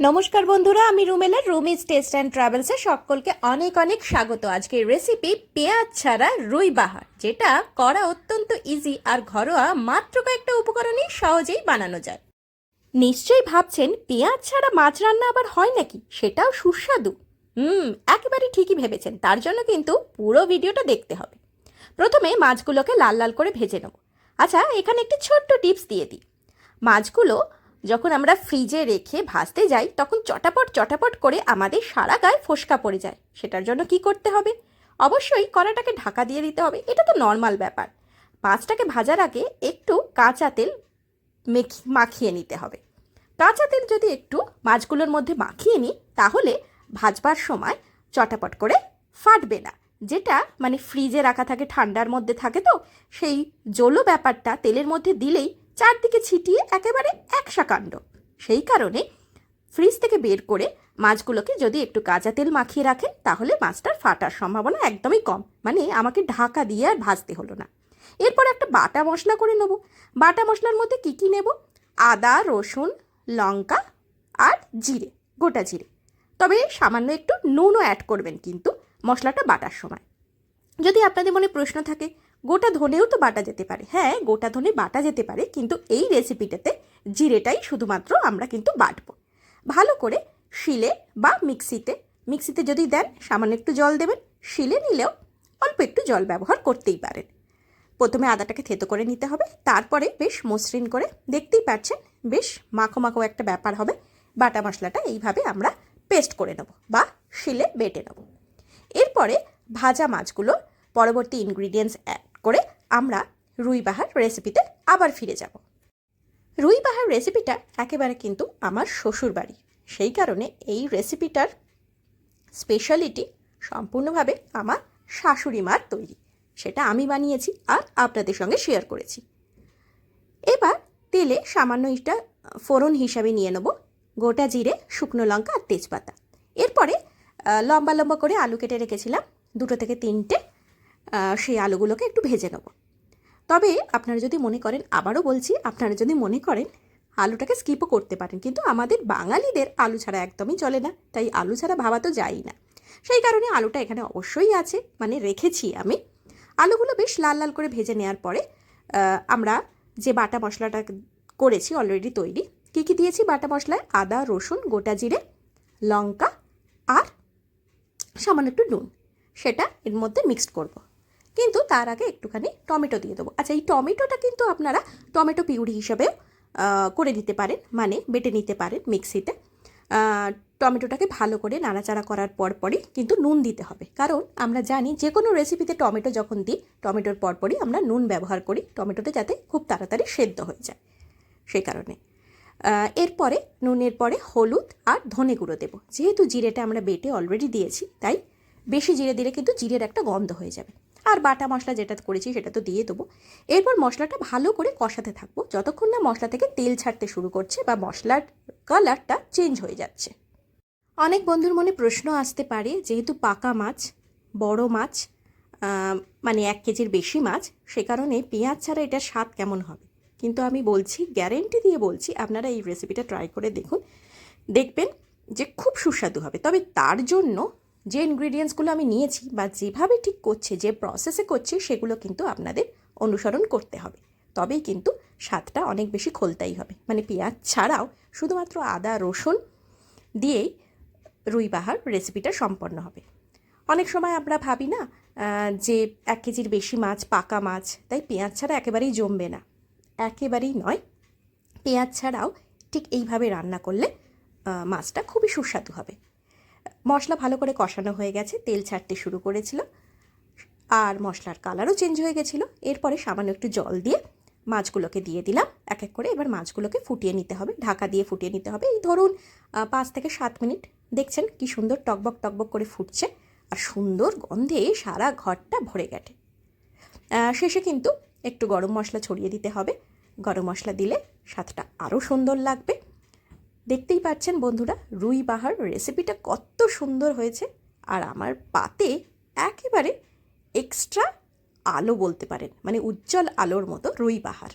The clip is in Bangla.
নমস্কার বন্ধুরা, আমি রুমেলের রুমিজ টেস্ট অ্যান্ড ট্রাভেলসে সকলকে অনেক অনেক স্বাগত। আজকের রেসিপি পেঁয়াজ ছাড়া রুই বাহার, যেটা করা অত্যন্ত ইজি আর ঘরোয়া মাত্র কয়েকটা উপকরণেই সহজেই বানানো যায়। নিশ্চয়ই ভাবছেন, পেঁয়াজ ছাড়া মাছ রান্না আবার হয় নাকি? সেটাও সুস্বাদু। হুম, একেবারে ঠিকই ভেবেছেন, তার জন্য কিন্তু পুরো ভিডিওটা দেখতে হবে। প্রথমে মাছগুলোকে লাল লাল করে ভেজে নেব। আচ্ছা এখানে একটি ছোট্ট টিপস দিয়ে দিই। মাছগুলো যখন আমরা ফ্রিজে রেখে ভাজতে যাই, তখন চটাপট চটাপট করে আমাদের সারা গায়ে ফোসকা পড়ে যায়। সেটার জন্য কি করতে হবে? অবশ্যই কড়াটাকে ঢাকা দিয়ে দিতে হবে। এটা তো নর্মাল ব্যাপার। মাছটাকে ভাজার আগে একটু কাঁচা তেল মেখি, মাখিয়ে নিতে হবে। কাঁচা তেল যদি একটু মাছগুলোর মধ্যে মাখিয়ে নিই, তাহলে ভাজবার সময় চটাপট করে ফাটবে না। যেটা মানে ফ্রিজে রাখা থাকে, ঠান্ডার মধ্যে থাকে তো, সেই জলো ব্যাপারটা তেলের মধ্যে দিলেই চারদিকে ছিটিয়ে একেবারে একসা কাণ্ড। সেই কারণে ফ্রিজ থেকে বের করে মাছগুলোকে যদি একটু কাঁচা তেল মাখিয়ে রাখেন, তাহলে মাছটার ফাটার সম্ভাবনা একদমই কম। মানে আমাকে ঢাকা দিয়ে আর ভাজতে হলো না। এরপর একটা বাটা মশলা করে নেব। বাটা মশলার মধ্যে কী কী নেব? আদা, রসুন, লঙ্কা আর জিরে, গোটা জিরে। তবে সামান্য একটু নুনও অ্যাড করবেন কিন্তু মশলাটা বাটার সময়। যদি আপনাদের মনে প্রশ্ন থাকে গোটা ধনেও তো বাটা যেতে পারে। হ্যাঁ গোটা ধনে বাটা যেতে পারে, কিন্তু এই রেসিপিটাতে জিরেটাই শুধুমাত্র আমরা কিন্তু বাটবো। ভালো করে শিলে বা মিক্সিতে মিক্সিতে যদি দেন, সামান্য একটু জল দেবেন, শিলে নিলেও অল্প একটু জল ব্যবহার করতেই পারেন। প্রথমে আদাটাকে থেতো করে নিতে হবে, তারপরে বেশ মসৃণ করে দেখতেই পাচ্ছেন, বেশ মাখো মাখো একটা ব্যাপার হবে। বাটা মশলাটা এইভাবে আমরা পেস্ট করে নেব বা শিলে বেটে নেব। এরপরে ভাজা মাছগুলো পরবর্তী ইনগ্রিডিয়েন্টস অ্যাড করে আমরা রুই বাহার রেসিপিতে আবার ফিরে যাব। রুই বাহার রেসিপিটা একেবারে কিন্তু আমার শ্বশুর বাড়ি সেই কারণে এই রেসিপিটার স্পেশালিটি সম্পূর্ণভাবে আমার শাশুড়ি মার তৈরি। সেটা আমি বানিয়েছি আর আপনাদের সঙ্গে শেয়ার করেছি। এবার তেলে সামান্য এটা ফোড়ন হিসাবে নিয়ে নেব। গোটা জিরে, শুকনো লঙ্কা আর তেজপাতা। এরপরে লম্বা লম্বা করে আলু কেটে রেখেছিলাম। দুটো থেকে তিনটে সেই আলুগুলোকে একটু ভেজে নেব। তবে আপনারা যদি মনে করেন, আবারও বলছি, আপনারা যদি মনে করেন, আলুটাকে স্কিপও করতে পারেন। কিন্তু আমাদের বাঙালিদের আলু ছাড়া একদমই চলে না। তাই আলু ছাড়া ভাবা তো যায়ই না। সেই কারণে আলুটা এখানে অবশ্যই আছে মানে রেখেছি আমি। আলুগুলো বেশ লাল লাল করে ভেজে নেওয়ার পরে আমরা যে বাটা মশলাটা করেছি অলরেডি তৈরি, কী কী দিয়েছি বাটা মশলায়? আদা, রসুন, গোটা জিরে, লঙ্কা আর সামান্য একটু নুন। সেটা এর মধ্যে মিক্সড করব। কিন্তু তার আগে একটুখানি টমেটো দিয়ে দেবো। আচ্ছা এই টমেটোটা কিন্তু আপনারা টমেটো পিউরি হিসাবেও করে দিতে পারেন মানে বেটে নিতে পারেন মিক্সিতে। টমেটোটাকে ভালো করে নাড়াচাড়া করার পরপরই কিন্তু নুন দিতে হবে। কারণ আমরা জানি যে কোনো রেসিপিতে টমেটো যখন দিই, টমেটোর পরপরই আমরা নুন ব্যবহার করি টমেটোটা যাতে খুব তাড়াতাড়ি সেদ্ধ হয়ে যায়। সেই কারণে। এরপরে নুনের পরে হলুদ আর ধনে গুঁড়ো দেবো। যেহেতু জিরেটা আমরা বেটে অলরেডি দিয়েছি, তাই বেশি জিরে দিলে কিন্তু জিরের একটা গন্ধ হয়ে যাবে। আর বাটা মশলা যেটা করেছি সেটা তো দিয়ে দেবো। এরপর মশলাটা ভালো করে কষাতে থাকব। যতক্ষণ না মশলা থেকে তেল ছাড়তে শুরু করছে বা মশলার কালারটা চেঞ্জ হয়ে যাচ্ছে। অনেক বন্ধুর মনে প্রশ্ন আসতে পারে, যেহেতু পাকা মাছ, বড় মাছ মানে এক কেজির বেশি মাছ, সে কারণে পেঁয়াজ ছাড়া এটার স্বাদ কেমন হবে? কিন্তু আমি বলছি গ্যারেন্টি দিয়ে বলছি, আপনারা এই রেসিপিটা ট্রাই করে দেখুন। দেখবেন যে খুব সুস্বাদু হবে। তবে তার জন্য যে ইনগ্রিডিয়েন্টসগুলো আমি নিয়েছি বা যেভাবে ঠিক করছে, যে প্রসেসে করছে, সেগুলো কিন্তু আপনাদের অনুসরণ করতে হবে। তবেই কিন্তু স্বাদটা অনেক বেশি খোলতাই হবে। মানে পেঁয়াজ ছাড়াও শুধুমাত্র আদা, রসুন দিয়েই রুই বাহার রেসিপিটা সম্পন্ন হবে। অনেক সময় আমরা ভাবি না যে এক কেজির বেশি মাছ পাকা মাছ, তাই পেঁয়াজ ছাড়া একেবারেই জমবে না। একেবারেই নয়। পেঁয়াজ ছাড়াও ঠিক এইভাবে রান্না করলে মাছটা খুবই সুস্বাদু হবে। মশলা ভালো করে কষানো হয়ে গেছে তেল ছাড়তে শুরু করেছিল। আর মশলার কালারও চেঞ্জ হয়ে গেছিল। এরপরে সামান্য একটু জল দিয়ে মাছগুলোকে দিয়ে দিলাম। এক এক করে এবার মাছগুলোকে ফুটিয়ে নিতে হবে ঢাকা দিয়ে ফুটিয়ে নিতে হবে। এই ধরুন পাঁচ থেকে সাত মিনিট। দেখছেন কি সুন্দর টকবক টকবক করে ফুটছে আর সুন্দর গন্ধে সারা ঘরটা ভরে আহ, শেষে কিন্তু একটু গরম মশলা ছড়িয়ে দিতে হবে। গরম মশলা দিলে স্বাদটা আরও সুন্দর লাগবে। দেখতেই পাচ্ছেন বন্ধুরা, রুই বাহার রেসিপিটা কত সুন্দর হয়েছে। আর আমার পাতে একেবারে এক্সট্রা আলো বলতে পারেন মানে উজ্জ্বল আলোর মতো রুই বাহার।